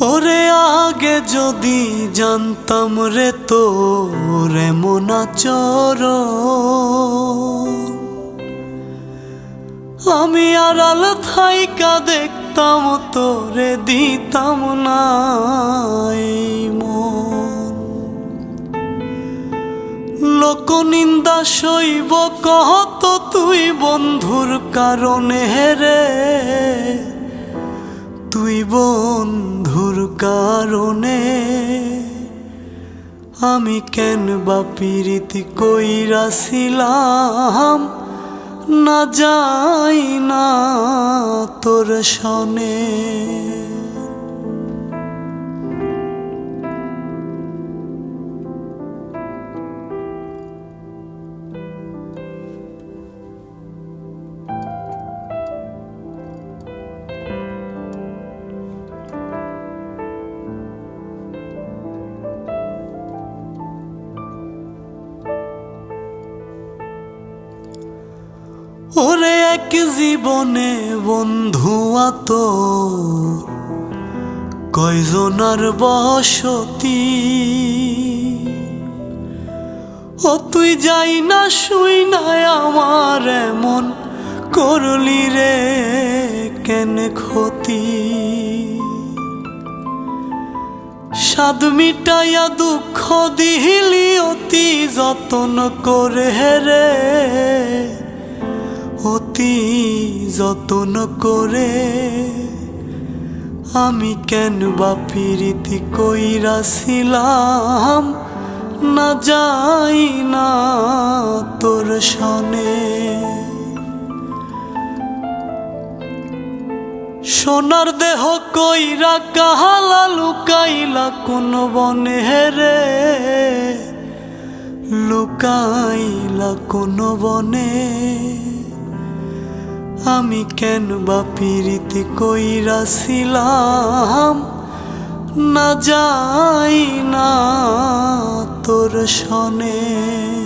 ওরে আগে যদি জানতাম রে তোর এমন আচর আমি আর থাইকা দেখতাম, তোরে দিতাম না এই মন লোক নিন্দা সইব কহত তুই বন্ধুর কারণে রে। তুই বন্ধুর কারণে আমি কেন বা পীড়িতি কইরাছিলাম না যাই না তোর শনে। ওরে এক জীবনে বন্ধু তো কয়জনার বসতি? ও তুই যাই না, শুই না, আমার এমন করলি রে কেন ক্ষতি? স্বাদ মিটাইয়া দুঃখ দিহিলি অতি যতন করে রে। অতি যতন করে আমি কেন বা প্রীতি কইরাছিলাম না যাই না তোর সনে সোনার দেহ কইরা কাহালা লুকাইলা কোন বনে রে? লুকাইলা কোন বনে? আমি কেন বা পীড়িতি কইরাছিলাম? না যাই না তোর শনে